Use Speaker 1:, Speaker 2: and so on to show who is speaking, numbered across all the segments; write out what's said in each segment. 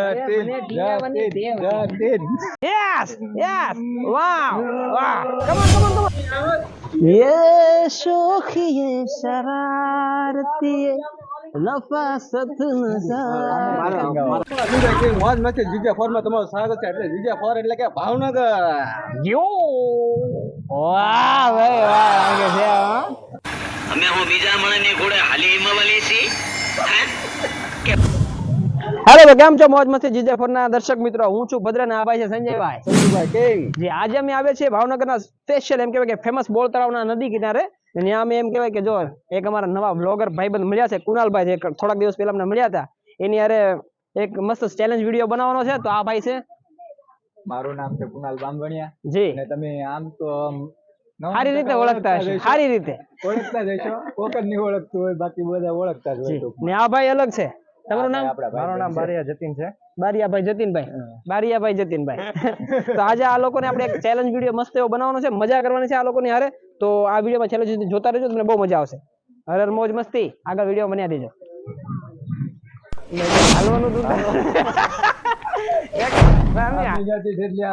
Speaker 1: Jatin Jatin Jatin
Speaker 2: Yes, yes. Wow, wow. Come on, come on, come on. ये शोखी ये शरारती नफासत
Speaker 1: મોજ મસ્તી જીજા ફોર માં તમારું સ્વાગત છે એટલે જીજા ફોર એટલે કે ભાવનગર
Speaker 2: यो વાહ ભાઈ વાહ લાગે છે હા
Speaker 3: અમે હું બીજા માણસની ઘોડે હાલી હિમાવાલી છી હે
Speaker 2: હેલો તો કેમ છો? મોજ મસ્તી જીજે ફોરના દર્શક મિત્રો. હું છું ભદ્રના આ ભાઈ છે સંજયભાઈ.
Speaker 1: સંજયભાઈ કેમ?
Speaker 2: જે આજે અમે આવ્યા છીએ ભાવનગરના સ્પેશિયલ એમ કહેવાય કે ફેમસ બોલ તળાવના નદી કિનારે. અને અમે એમ કહેવાય કે જો એક અમારા નવા બ્લોગર ભાઈબંધ મળ્યા છે કુનાલભાઈ જે થોડાક દિવસ પહેલા અમને મળ્યા હતા. એની અરે એક મસ્ત ચેલેન્જ વીડિયો બનાવવાનો છે તો આ ભાઈ છે.
Speaker 1: મારું નામ છે કુનાલ બામણિયા
Speaker 2: જી.
Speaker 1: અને તમે આમ તો
Speaker 2: સારી રીતે ઓળખતા હશે સારી રીતે.
Speaker 1: ઓળખતા જ હશો કોક જ નહીં ઓળખતું હોય બાકી બધા ઓળખતા જ હોય
Speaker 2: ને આ ભાઈ અલગ છે. તમારું નામ?
Speaker 4: મારું નામ બારિયા જતીન છે.
Speaker 2: બારિયાભાઈ જતીનભાઈ. બારિયાભાઈ જતીનભાઈ. તો આજે આ લોકોને આપણે એક ચેલેન્જ વીડિયો મસ્ત એવો બનાવવાનો છે. મજા કરવાની છે આ લોકોની હારે. તો આ વિડીયોમાં છેલ્લે સુધી જોતા રહેજો તમને બહુ મજા આવશે. હરર મોજ મસ્તી. આગળ વીડિયો બન્યા દેજો હાલવાનું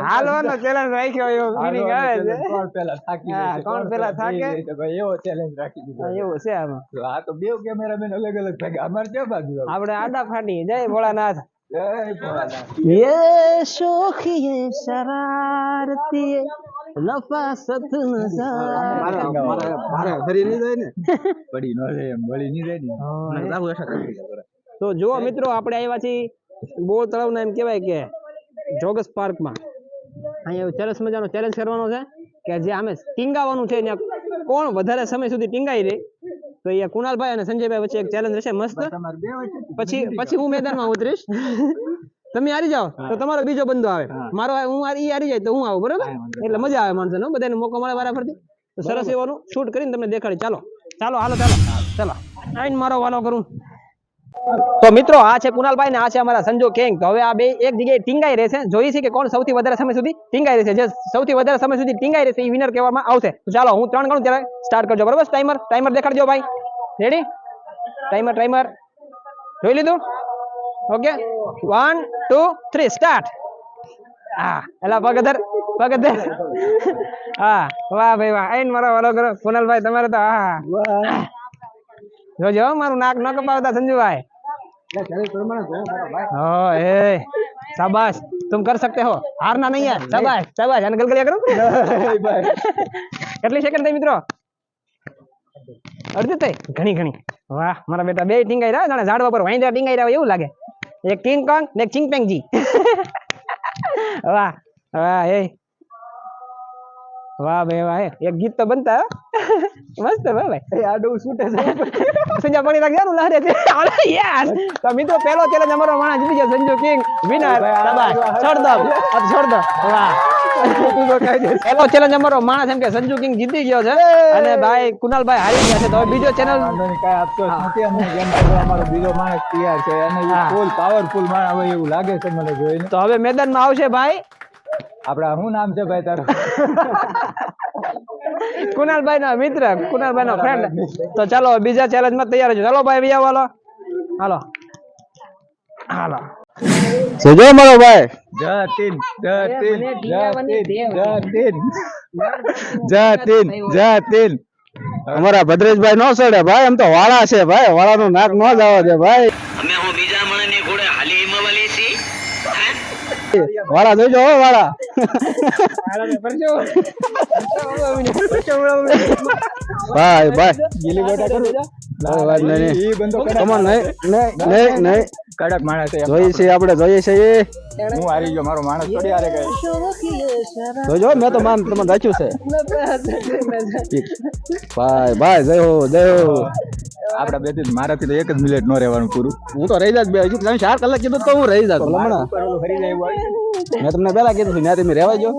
Speaker 2: હાલવાનો
Speaker 1: તો
Speaker 2: ભાઈ આડા ફાટી. જય ભોળાનાથ.
Speaker 1: જય શોખીએ
Speaker 2: તો જો મિત્રો આપણે આવ્યા છીએ બોર તળાવ એમ કેવાય કે જોગસ પાર્કમાં. અહીંયા સરસ મજાનો ચેલેન્જ કરવાનો છે કે જે અમે ટીંગાવાનું છે ત્યાં કોણ વધારે સમય સુધી ટીંગાઈ રહે? તો અહીંયા કુણાલભાઈ અને સંજયભાઈ વચ્ચે એક ચેલેન્જ રહેશે મસ્ત. પછી પછી હું મેદાનમાં ઉતરીશ. તમે હારી જાઓ તો તમારો બીજો બંદો આવે. મારો હું હારી- હારી જાય તો હું આવું બરોબર? એટલે મજા આવે માણસોને બધાને મોકો મળે વારા ફરતી તો સરસ એવાનું શૂટ કરીને તમને દેખાડી. ચાલો. ચાલો હાલો ચાલો. ચાલો. આઈને મારો વાલો કરું. તો મિત્રો, આ છે કુનાલભાઈ ને આ છે અમારા સંજુ કેંગ. તો હવે આ બે એક જગ્યાએ ટીંગાઈ રહેશે. જોઈએ છે કે કોણ સૌથી વધારે સમય સુધી ટીંગાઈ રહેશે. જે સૌથી વધારે સમય સુધી ટીંગાઈ રહેશે એ વિનર કહેવામાં આવશે. ચાલો, હું ત્રણ ગણું ત્યારે સ્ટાર્ટ કરજો. બરોબર? ટાઈમર ટાઈમર દેખાડજો ભાઈ. રેડી ટાઈમર ટાઈમર જોઈ લીધું? Okay one two three start હા, એલા પગધર પગધર હા, વાહ ભાઈ, વાહ. આઈને મારો વાલો કરો. કુનાલભાઈ તમારે તો, હા જોજો હો, મારું નાક ન કપાવતા સંજુભાઈ हो ए शाबाश तुम कर सकते हो हारना नहीं है शाबाश शाबाश અને ગલગલિયા કરું કેટલી સેકન્ડ થઈ મિત્રો અડધી થઈ ઘણી ઘણી વાહ મારા બેટા બે ટીંગાઈ રહ્યા જાણે ઝાડવા પર વાંદરા ટીંગાઈ રહ્યા હોય એવું લાગે એક કિંગ કોંગ ને એક ચિંગપેંગજી વાહ વાહ એ વાહ ભાઈ વાહ એક ગીત તો બનતા મસ્ત ભાઈ.
Speaker 1: એ આડું છૂટે છે.
Speaker 2: સંજા પાણી લાગ જાનું લહરે છે. અરે યસ તો મિત્રો પહેલો ચેલેન્જ અમારો માણસ જીતી ગયો સંજુ કિંગ. વિનર શાબાશ. છોડ દો અબ છોડ દો વાહ પહેલો ચેલેન્જ અમારો માણસ એમ કે સંજુ કિંગ જીતી ગયો છે. અને ભાઈ કુનાલભાઈ હારી ગયા છે. તો હવે બીજો ચેનલ
Speaker 1: નથી. અમને અમારો બીજો માણસ તૈયાર છે. અને ફૂલ પાવરફુલ માણસ હોય એવું લાગે છે મને જોઈને.
Speaker 2: તો હવે મેદાનમાં આવશે ભાઈ.
Speaker 1: આપડા શું નામ છે ભાઈ તારું?
Speaker 2: કુનાલભાઈ નો મિત્ર કુનાલભાઈ નો ફ્રેન્ડ તો ચાલો બીજા ચેલેન્જમાં તૈયાર છો ચાલો ભાઈ વિયા વાલો હાલો. હાલો.
Speaker 4: જય મારો ભાઈ.
Speaker 1: જતીન જતીન જતીન. જતીન જતીન જતીન
Speaker 4: અમારા ભદ્રેશભાઈ નો સડે ભાઈ એમ તો વાળા છે ભાઈ. વાળાનું નાક નો જ આવે છે ભાઈ.
Speaker 3: અમે હું બીજા માણસની ઘોડે હાલી
Speaker 4: વાળા જોઈજો હો વાળા. ભાઈ ભાઈ
Speaker 1: ગીલી ગોટા કરું
Speaker 4: ભાઈ, ભાઈ, નહીં, નહીં.
Speaker 1: ઈ બંદો
Speaker 4: નહીં નહીં નહીં નહીં
Speaker 1: કડક માણસ
Speaker 4: જોઈએ છીએ આપણે જોઈએ છીએ
Speaker 1: હું હારી ગયો મારો માણસ થોડી હારે ગયો
Speaker 4: જોજો મેં તો માન તમને રાખ્યું છે ભાઈ ભાઈ જય હો જય હો
Speaker 1: આપડા બેથી મારાથી તો એક જ મિનિટ નો રહેવાનું પૂરું
Speaker 4: હું તો રહી જાત બે હજુ તમે ચાર કલાક કીધું તો હું રહી જાત હમણાં. મેં તમને પેલા કીધું ત્યાં તમે રહેવા જો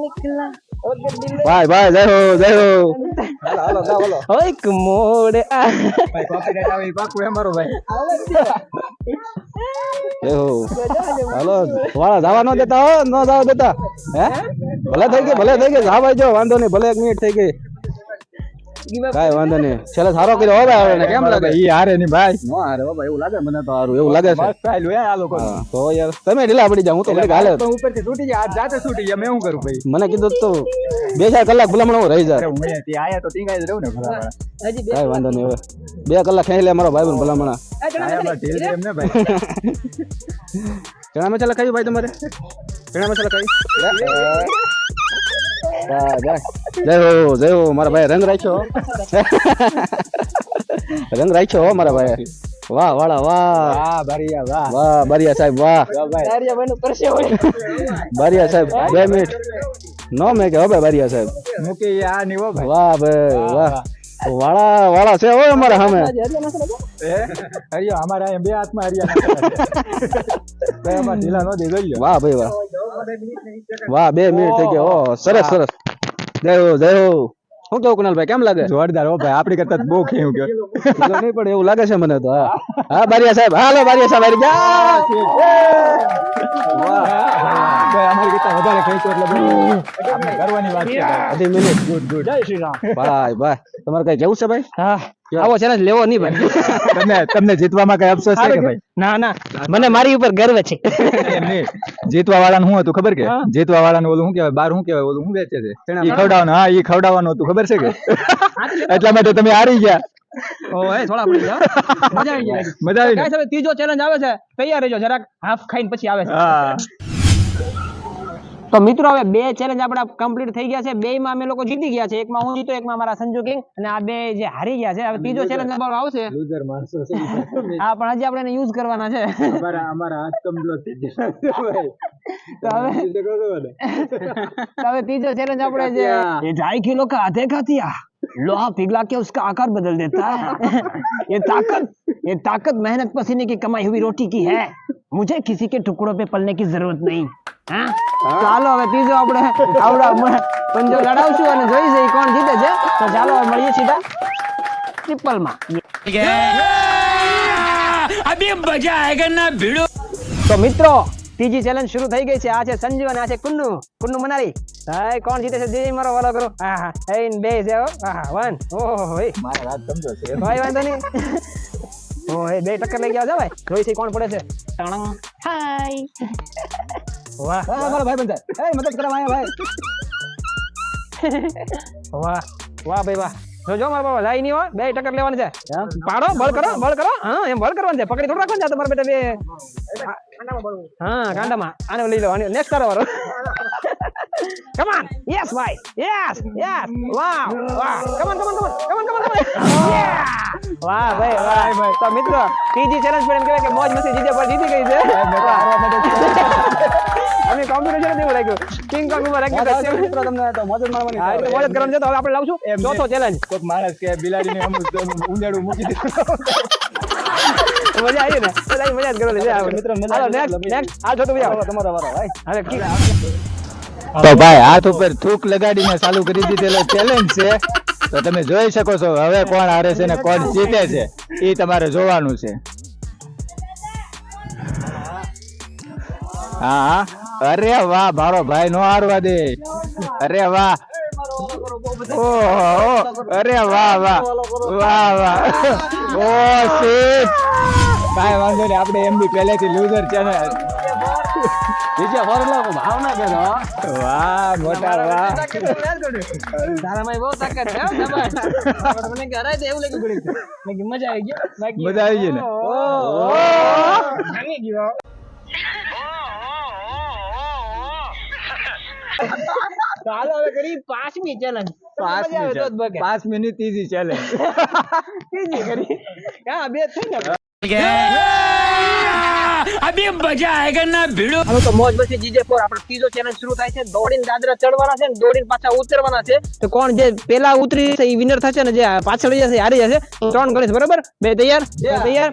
Speaker 4: ભાઈ ભાઈ જય હો જય હો. હાલો હાલો જાઓ, હાલો.
Speaker 2: ઓય એક મોડ આ.
Speaker 1: ભાઈ copyright આવે પાકું હે મારો ભાઈ.
Speaker 4: જય હો. હાલો વાળા જવા ન દેતા હો ન જવા દેતા. હે? ભલે થઈ ગઈ ભલે થઈ ગઈ જા ભાઈ જો વાંધો નહીં ભલે એક મિનિટ થઈ ગઈ. કાંઈ વાંધો નહીં. છેલ્લે સારો કર્યો. હો ભાઈ આવડે કેમ લાગે?
Speaker 1: ઈ હારે ની ભાઈ.
Speaker 4: નો હારે હો ભાઈ એવું લાગે મને તો હારું એવું લાગે છે.
Speaker 1: મસ્ત ચાલ્યું હે આ લોકો.
Speaker 4: તો યાર તમે ઢીલા પડી જાવ હું તો ઘડીક હાલે.
Speaker 1: ઉપરથી તૂટી જાય આ જાતે તૂટી જાય મે હું કરું ભાઈ?
Speaker 4: મને કીધું તો બે ચાર કલાક ભલામણ હું રહી જાય
Speaker 1: હું અહીંયાથી આયા તો ટીંગાઈ જ રહું ને ભલા ભલા.
Speaker 2: હજી બે
Speaker 4: કાંઈ વાંધો નહીં હવે. બે કલાક ખેંચી લે મારો ભાઈ ભલામણ.
Speaker 1: આયામાં ઢીલ છે એમ ને ભાઈ.
Speaker 4: ચણા મસાલા ખાઈ ભાઈ તમારે? ચણા મસાલા ખાઈ. હા, જય જય હો જય હો મારા ભાઈ રંગ રાખ્યો રંગ રાખ્યો હો મારા ભાઈ વાહ વાળા વાહ
Speaker 1: વાહ બારીયા વાહ
Speaker 4: વાહ બારિયા સાહેબ વાહ
Speaker 2: તારિયાભાઈનો પરસેવો હોય.
Speaker 4: બારિયા સાહેબ બે મિનિટ નો મેં કે હો ભાઈ બારિયા સાહેબ
Speaker 1: મૂકી આ ની હો ભાઈ
Speaker 4: વાહ ભાઈ વાહ વાળા વાળા છે હો અમારા સામે
Speaker 1: એ હરિયો અમારા અહીંયા બે હાથમાં હરિયા ભાઈ અમાર ઢીલા નો દે જોઈ લ્યો
Speaker 4: વાહ ભાઈ વાહ વાહ બે મિનિટ થઈ ગયા. ઓ સરસ સરસ. જય હો જય હો. શું કેવું કુનાલભાઈ કેમ લાગે?
Speaker 1: જોરદાર હો ભાઈ આપણી કરતા બહુ ખેવું
Speaker 4: કે. નહીં પણ એવું લાગે છે મને તો હા. હા બારિયા સાહેબ હાલો બારિયા સાહેબ આવી ગયા
Speaker 1: ભાઈ અમારી કરતા વધારે ખેંચો એટલે આપણે ગર્વની વાત છે.
Speaker 4: અઢી મિનિટ.
Speaker 1: Good good.
Speaker 2: જય શ્રી રામ.
Speaker 4: ભાઈ ભાઈ તમારે કઈ કેવું છે ભાઈ?
Speaker 2: હા. આવો ચેલેન્જ લેવો નહીં ભાઈ.
Speaker 1: તમને તમને જીતવામાં કઈ અફસોસ છે કે ભાઈ?
Speaker 2: ના ના. મને મારી ઉપર ગર્વ છે.
Speaker 1: જીતવા વાળાનું શું હતું ખબર કે?
Speaker 2: હા.
Speaker 1: જીતવા વાળાનું ઓલું શું કહેવાય? બાર શું કહેવાય? ઓલું શું વેચે છે? ઈ ખવડાવવાનું. હા ઈ ખવડાવવાનું હતું. ખબર છે કે? એટલા માટે તમે હારી ગયા.
Speaker 2: ઓય થોડા પડી જાઓ મજા આવી જાય
Speaker 1: મજા આવી ને?
Speaker 2: ત્રીજો ચેલેન્જ આવે છે. તૈયાર રહેજો જરાક. હાફ ખાઈને પછી આવે છે. તો મિત્રો હવે બે ચેલેન્જ આપણા કમ્પ્લીટ થઈ ગયા છે બે માં અમે લોકો જીતી ગયા છે એકમાં હું જીતો એકમાં મારા સંજુ કિંગ અને આ બે જે હારી ગયા છે હવે ત્રીજો ચેલેન્જ અમારો આવશે
Speaker 1: લૂઝર માણસો
Speaker 2: હા પણ હજી આપણે એને યુઝ કરવાના છે
Speaker 1: અમારા અમારા હાથ કમજોર થઈ ગયા
Speaker 2: તો હવે तो હવે ત્રીજો चैलेंज આપણે જે ये ढाई किलो का आधे का दिया लोहा पिघला के उसका आकार बदल देता है ये ताकत ये ताकत मेहनत पसीने की कमाई हुई रोटी की है मुझे किसी के टुकड़ों पे पलने की जरूरत नहीं હા ચાલો હવે ત્રીજો આપણે આવડા મ- પંજો લડાવશું અને જોઈ છે કોણ જીતે છે તો ચાલો હવે મળીએ સીધા ટ્રિપલ માં
Speaker 3: अभी मजा आएगा ना भिड़ो
Speaker 2: તો મિત્રો ત્રીજી ચેલેન્જ શરૂ થઈ ગઈ છે આ છે સંજુ અને આ છે કુન્નુ કુન્નુ મનારી હાય કોણ જીતે છે જય મારો વાલો કરો હા હા એ બે છે હો હા વન ઓહો હોય
Speaker 1: મારા હાથ કમજોર છે
Speaker 2: ભાઈ વાંધો નહીં ઓય બે ટક્કર લઈ ગયા છે ભાઈ જોઈ છે કોણ પડે છે ટણંગ હાય વાહ
Speaker 4: મારા ભાઈ બંધ એ મદદ કરવા આયા ભાઈ
Speaker 2: વાહ વાહ ભાઈ વાહ જોજો મારા બાબા લાઈ નહીં હો બે ટક્કર લેવાની છે પાડો બળ કરો બળ કરો હા એમ બળ કરવાનું છે પકડી થોડું રાખવાનું છે આ તમારા બેટા બે હા કાંડામાં આને લઈ લો નેક્સ્ટ કરો વાળો Come on. Yes, ભાઈ. Yes. Yes. Wow. Wow. Come on, come on, come on. Come on, come on, come on. Yeah. વાહ ભાઈ વાહ. તો મિત્રો ત્રીજી ચેલેન્જ પર એમ કહેવાય કે મોજ મસ્તી જીજે પર જીતી ગઈ છે. અમે કોમ્પિટિશન નહીં લાગ્યું. કિંગ કોંગ ઉપર રાખ્યું
Speaker 4: મિત્રો તમને તો મોજ મારવાની
Speaker 2: હા એટલે મોજ કરવાનું છે તો હવે આપણે લાવશું ચોથો ચેલેન્જ
Speaker 1: કોક માણસ કે બિલાડીને આમ ઊંડાડું મૂકી દીધું
Speaker 2: મજા આવી ને? મજા મજા જ છે
Speaker 4: મિત્રો,
Speaker 2: છોટું ભાઈ.
Speaker 4: તમારા ભાઈ
Speaker 2: હવે કી-
Speaker 1: તો ભાઈ હાથ ઉપર થૂક લગાડીને ચાલુ કરી દીધેલો ચેલેન્જ છે. તો તમે જોઈ શકો છો હવે કોણ હારે છે ને કોણ જીતે છે. એ તમારે જોવાનું છે. હા. અરે વાહ મારો ભાઈ નો હારવા દે. અરે વાહ. ઓહો અરે વાહ વાહ. વાહ વાહ. Oh shit. કાંઈ વાંધો નહીં આપણે એમ બી પહેલેથી લૂઝર છે ને.
Speaker 4: બીજા ફોરલા ભાવના કે
Speaker 1: વાહ મોટા વાહ.
Speaker 2: તારામાં બહુ તાકાત છે હો, શાબાશ. આપણે મને કે હરાય તો એવું લાગ્યું ઘડીક. મેં કીધું મજા આવી ગઈ બાકી-
Speaker 1: મજા આવી ગઈ ને?
Speaker 2: ઓહો. ભાંગી ગયો. તો હાલો હવે કરી પાંચમી ચેલેન્જ
Speaker 1: પાંચ
Speaker 2: મજા આવે તો જ ભગે.
Speaker 1: પાંચ મિનિટ ઈઝી ચેલેન્જ
Speaker 2: ત્રીજી કરી. હા બે થઈ ને?
Speaker 3: અભી મજા આયગન ના ભીડો.
Speaker 2: હવે તો મોજ મસ્તી જીજે પર આપણો ત્રીજો ચેનલ શરૂ થાય છે. દોડીને દાદરા ચડવાના છે ને દોડીને પાછા ઉતરવાના છે. તો કોણ જે પેલા ઉતરી છે એ વિનર થશે ને જે પાછળ જશે હારી જશે. ત્રણ ગણેશ બરાબર? બે તૈયાર? તૈયાર?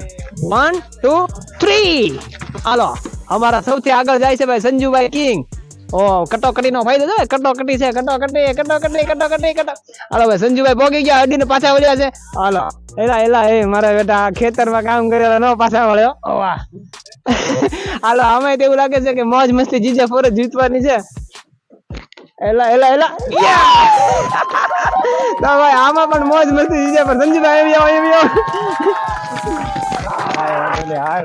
Speaker 2: વન ટુ થ્રી હાલો અમારા સૌથી આગળ જાય છે ભાઈ સંજુભાઈ કિંગ. ઓ કટોકટી નો ફાયદો છે કટોકટી છે, કટોકટી કટોકટી કટોકટી કટો હાલો ભાઈ સંજુભાઈ ભોગી ગયા અડીને પાછા વળ્યા છે. હાલો, એલા એલા, એ મારા બેટા ખેતરમાં કામ કરેલા નો પાછા વળ્યો. વાહ. હાલો આમાં એવું લાગે છે કે મોજ મસ્તી જીજે ફોરે જીતવાની છે. એલા એલા એલા. તો ભાઈ આમાં પણ મોજ મસ્તી જીજે પણ સંજીભાઈ આવી આવો આવી આવો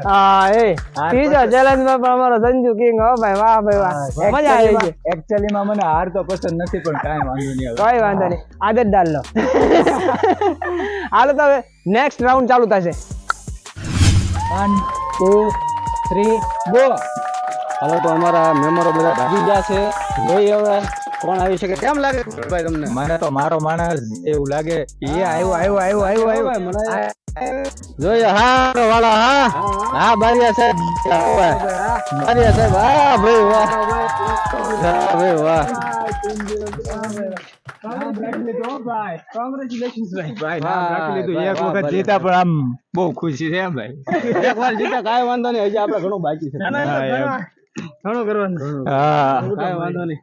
Speaker 2: હા એ. ત્રીજો ચેલેન્જમાં પણ અમારો સંજુ કિંગ હો ભાઈ વાહ ભાઈ વાહ. મજા આવી છે
Speaker 1: એકચ્યુઅલી માં મને હાર તો પસંદ નથી પણ કાંઈ વાંધો નહીં હવે.
Speaker 2: કોઈ વાંધો નહીં. આદત ડાલ લો. હાલો તો હવે નેક્સ્ટ રાઉન્ડ ચાલુ થશે.
Speaker 1: વન ટુ થ્રી ગો
Speaker 4: હાલો તો અમારા મેમ્બરો બધા ભાગી ગયા છે. હવે. કોણ આવી શકે કેમ લાગે ભાઈ તમને?
Speaker 1: મને તો મારો માણસ એવું લાગે એ આવ્યો આવ્યો આવ્યો આવ્યો આવ્યો.
Speaker 4: જોઈએ. હા વાળા હા. હા. બારિયા સાહેબ. બારિયા સાહેબ હા ભાઈ વાહ. ભાઈ વાહ.
Speaker 1: ભાઈ. નામ
Speaker 4: વાહ,
Speaker 1: રાખી લીધું
Speaker 4: વાહ,
Speaker 1: એક
Speaker 4: વાહ,
Speaker 1: વખત જીતા પણ આમ બહુ ખુશી છે એમ ભાઈ.
Speaker 4: એક વાર જીતા કાંઈ વાંધો નહીં. ઘણું.
Speaker 2: કરવાનું.
Speaker 1: હા.
Speaker 4: વાંધો નહીં.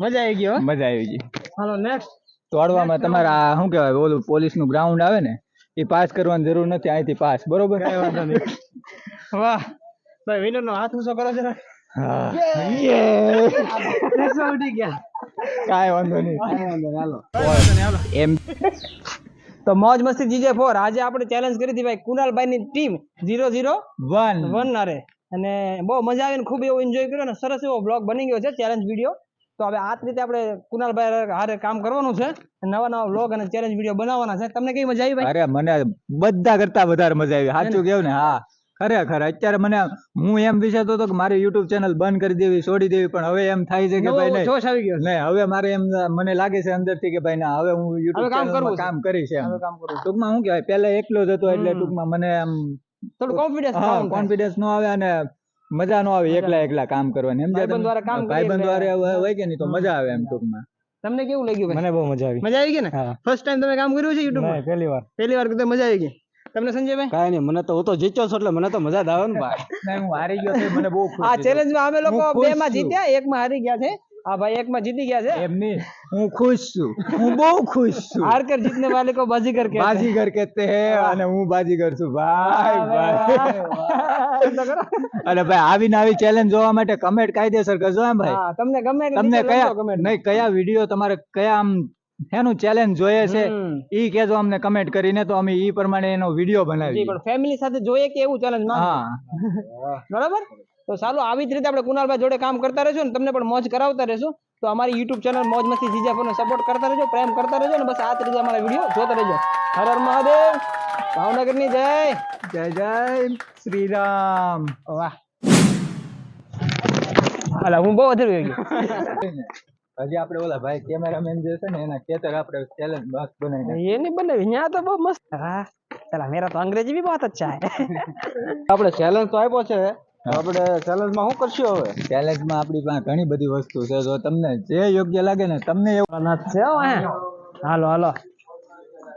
Speaker 2: મજા આવી ગઈ
Speaker 1: મજા આવી ગઈ.
Speaker 2: હાલો નેક્સ્ટ
Speaker 1: તોડવામાં તમારા શું કહેવાય ઓલું પોલીસનું ગ્રાઉન્ડ આવે ને એ પાસ કરવાની જરૂર નથી અહીંથી પાસ. બરોબર?
Speaker 2: વાહ. ભાઈ વિનર નો હાથ ઊંચો કરો જરા. તો મોજ મસ્તી જીજે ફોર આજે આપણે ચેલેન્જ કરી હતી ભાઈ કુનાલભાઈ ની team zero
Speaker 1: zero
Speaker 2: one one અને બહુ મજા આવી ખૂબ એવો એન્જોય કર્યો ને સરસ એવો બ્લોગ બની ગયો છે ચેલેન્જ વીડિયો તો હવે આ જ રીતે આપણે કુનાલભાઈ હારે કામ કરવાનું છે. નવા નવા બ્લોગ અને ચેલેન્જ વીડિયો બનાવવાના છે. તમને કઈ મજા આવી ભાઈ?
Speaker 1: અરે મને બધા કરતા વધારે મજા આવી. સાચું કેવું ને? હા. ખરેખર અત્યારે મને હું એમ વિચારતો હતો કે મારી યુટ્યુબ ચેનલ બંધ કરી દેવી છોડી દેવી પણ હવે એમ થાય છે કે ભાઈ નહીં.
Speaker 2: જોશ આવી ગયો.
Speaker 1: નહીં હવે મારે એમ મને લાગે છે અંદરથી કે ભાઈ ના હવે હું યુટ્યુબ
Speaker 2: કામ
Speaker 1: ચેનલમાં કામ કરીશ એમ. ટૂંકમાં શું કહેવાય પહેલા એકલો જ હતો એટલે ટૂંકમાં મને આમ
Speaker 2: થોડું કોન્ફિડન્સ
Speaker 1: હા કોન્ફિડન્સ નો આવે અને મજા નો આવે એકલા એકલા કામ કરવાની.
Speaker 2: ભાઈબંધ દ્વારા કામ
Speaker 1: ભાઈબંધ દ્વારા હોય કે નહીં તો મજા આવે એમ ટૂંકમાં.
Speaker 2: તમને કેવું લાગ્યું
Speaker 4: મને બહુ મજા આવી.
Speaker 2: મજા આવી ગઈ ને? ફર્સ્ટ ટાઈમ તમે કામ કર્યું છે યુટ્યુબમાં
Speaker 4: પહેલી વાર.
Speaker 2: પહેલી વાર કીધું મજા આવી ગઈ. તમને સંજયભાઈ
Speaker 4: કાઈ નહીં મને તો હું તો જીત્યો છું એટલે મને તો મજા જ આવે ને ભાઈ.
Speaker 1: હું હારી ગયો તો મને બહુ
Speaker 2: આ. ચેલેન્જમાં અમે લોકો બે માં જીત્યા એક માં હારી ગયા છે. હા ભાઈ એકમાં જીતી ગયા છે?
Speaker 1: એમની હું ખુશ છું. હું બહુ ખુશ છું.
Speaker 2: હારકર જીતને વાલે કો બાજીગર કહેતે
Speaker 1: બાજીગર કહેતે હે અને હું બાજી કર છું. ભાઈ ભાઈ. અને ભાઈ આવી ને આવી ચેલેન્જ જોવા માટે કમેન્ટ કાયદેસર કરજો એમ ભાઈ.
Speaker 2: તમને ગમે
Speaker 1: તમને કયા
Speaker 2: કમેન્ટ
Speaker 1: નહીં કયા વીડિયો તમારે કયા આમ એનું ચેલેન્જ જોઈએ છે. ઈ કહેજો અમને કમેન્ટ કરીને તો અમે ઈ પ્રમાણે એનો વીડિયો બનાવી
Speaker 2: પણ ફેમિલી સાથે જોઈએ કે એવું ચેલેન્જ
Speaker 1: હા.
Speaker 2: બરાબર? તો ચાલો આવી જ રીતે આપણે કુનાલભાઈ જોડે કામ કરતા રહેશું ને તમને પણ મોજ કરાવતા રહેશું. તો અમારી યુટ્યુબ ચેનલ મોજ મસ્તી જીજાફોને સપોર્ટ કરતા રહેજો પ્રેમ કરતા રહેજો ને બસ આ રીતે અમારા વીડિયો જોતા રહેજો. હર હર મહાદેવ. ભાવનગરની જય.
Speaker 1: જય જય શ્રી રામ
Speaker 2: વાહ. અલા હું બહુ વધારે ગયો.
Speaker 1: હજી આપણે ઓલા ભાઈ કેમેરામેન જે છે ને એના ખેતર આપણે ચેલેન્જ મસ્ત બનાવી
Speaker 2: એ નહીં બનાવી ત્યાં તો બહુ મસ્ત. હા મેરા તો અંગ્રેજી બી બહુ અચ્છા હે
Speaker 4: આપણે ચેલેન્જ તો આપ્યો છે. આપણે ચેલેન્જમાં શું કરશું હવે?
Speaker 1: ચેલેન્જમાં આપણી પાસે ઘણી બધી વસ્તુ છે. જો તમને જે યોગ્ય લાગે ને તમને એવું
Speaker 2: છે હાલો હાલો.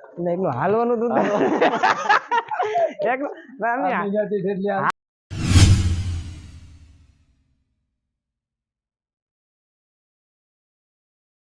Speaker 2: એટલે એકલું હાલવાનું તું એકલું